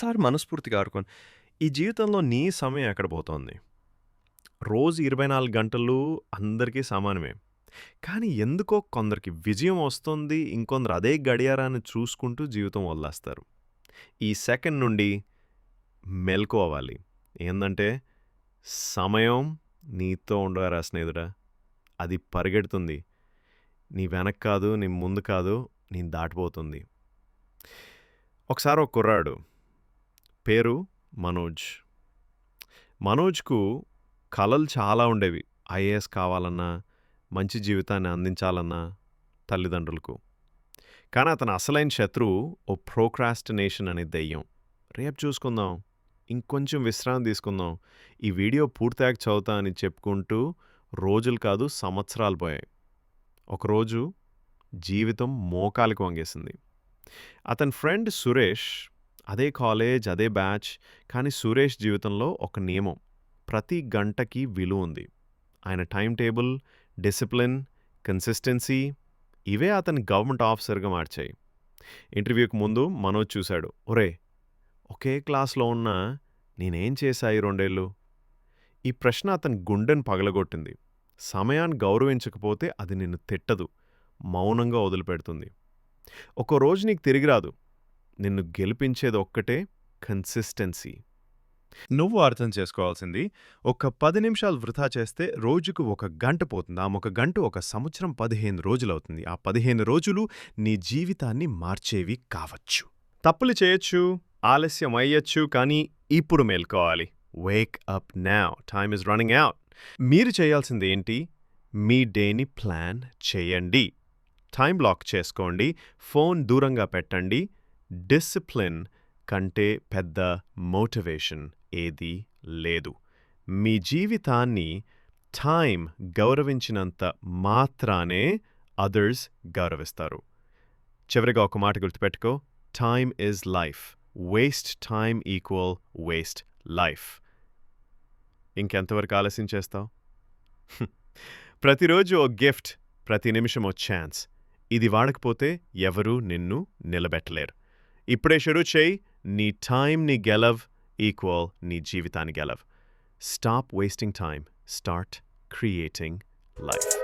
ఒక్కసారి మనస్ఫూర్తిగా ఆడుకోండి. ఈ జీవితంలో నీ సమయం ఎక్కడ పోతోంది? రోజు 24 గంటలు అందరికీ సమానమే. కానీ ఎందుకో కొందరికి విజయం వస్తుంది. ఇంకొందరు అదే గడియారాన్ని చూసుకుంటూ జీవితం వదిలేస్తారు. ఈ సెకండ్ నుండి మెల్కోవాలి ఏంటంటే సమయం నీతో ఉండరా స్నేహితుడా. అది పరిగెడుతుంది. నీ వెనక కాదు, నీ ముందు కాదు, నీ దాటిపోతుంది. ఒకసారి ఒక కుర్రాడు పేరు మనోజ్. మనోజ్‌కు కలలు చాలా ఉండేవి. ఐఏఎస్ కావాలన్నా, మంచి జీవితాన్ని అందించాలన్నా తల్లిదండ్రులకు. కానీ అతను అసలైన శత్రువు ఓ ప్రోక్రాస్టినేషన్ అనే దెయ్యం. రేపు చూసుకుందాం. ఇంకొంచెం విశ్రాంతి తీసుకుందాం. ఈ వీడియో పూర్తయ్యాక చదువుతా అని చెప్పుకుంటూ రోజులు కాదు సంవత్సరాలు పోయాయి. ఒకరోజు జీవితం మోకాలికి వంగేసింది. అతని ఫ్రెండ్ సురేష్ అదే కాలేజ్, అదే బ్యాచ్. కానీ సురేష్ జీవితంలో ఒక నియమం. ప్రతి గంటకి విలువ ఉంది. ఆయన టైం టేబుల్, డిసిప్లిన్, కన్సిస్టెన్సీ ఇవే అతని గవర్నమెంట్ ఆఫీసర్‌గా మార్చాయి. ఇంటర్వ్యూకి ముందు మనోజ్ చూశాడు. ఒరేయ్! ఒకే క్లాస్‌లో ఉన్న నేనేం చేశాయి రెండేళ్ళు? ఈ ప్రశ్న అతని గుండెను పగలగొట్టింది. సమయాన్ని గౌరవించకపోతే అది నిన్ను తిట్టదు. మౌనంగా వదిలిపెడుతుంది. ఒక్కో రోజు నీకు తిరిగి రాదు. నిన్ను గెలిపించేది ఒక్కటే కన్సిస్టెన్సీ. నువ్వు అర్థం చేసుకోవాల్సింది ఒక పది నిమిషాలు వృధా చేస్తే రోజుకు ఒక గంట పోతుంది. ఆ ఒక గంట ఒక సంవత్సరం 15 రోజులవుతుంది. ఆ 15 రోజులు నీ జీవితాన్ని మార్చేవి కావచ్చు. తప్పులు చేయొచ్చు, ఆలస్యం అయ్యొచ్చు కానీ ఇప్పుడు మేల్కోవాలి. Wake up now time is running out మీరు చేయాల్సింది ఏంటి? మీ డేని ప్లాన్ చేయండి. టైం బ్లాక్ చేసుకోండి. ఫోన్ దూరంగా పెట్టండి. డిసిప్లిన్ కంటే పెద్ద మోటివేషన్ ఏదీ లేదు. మీ జీవితాన్ని టైం గౌరవించినంత మాత్రానే అదర్స్ గౌరవిస్తారు. చివరిగా ఒక మాట గుర్తుపెట్టుకో. Time is life. Waste time equal waste life. ఇంకెంతవరకు ఆలస్యం చేస్తావు? ప్రతిరోజు ఓ గిఫ్ట్, ప్రతి నిమిషం ఓ ఛాన్స్. ఇది వాడకపోతే ఎవరూ నిన్ను నిలబెట్టలేరు. ఇప్పుడే షురూ చేయి. నీ టైంని గెలవ్ ఈక్వల్ నీ జీవితాన్ని గెలవ్. Stop wasting time start creating life.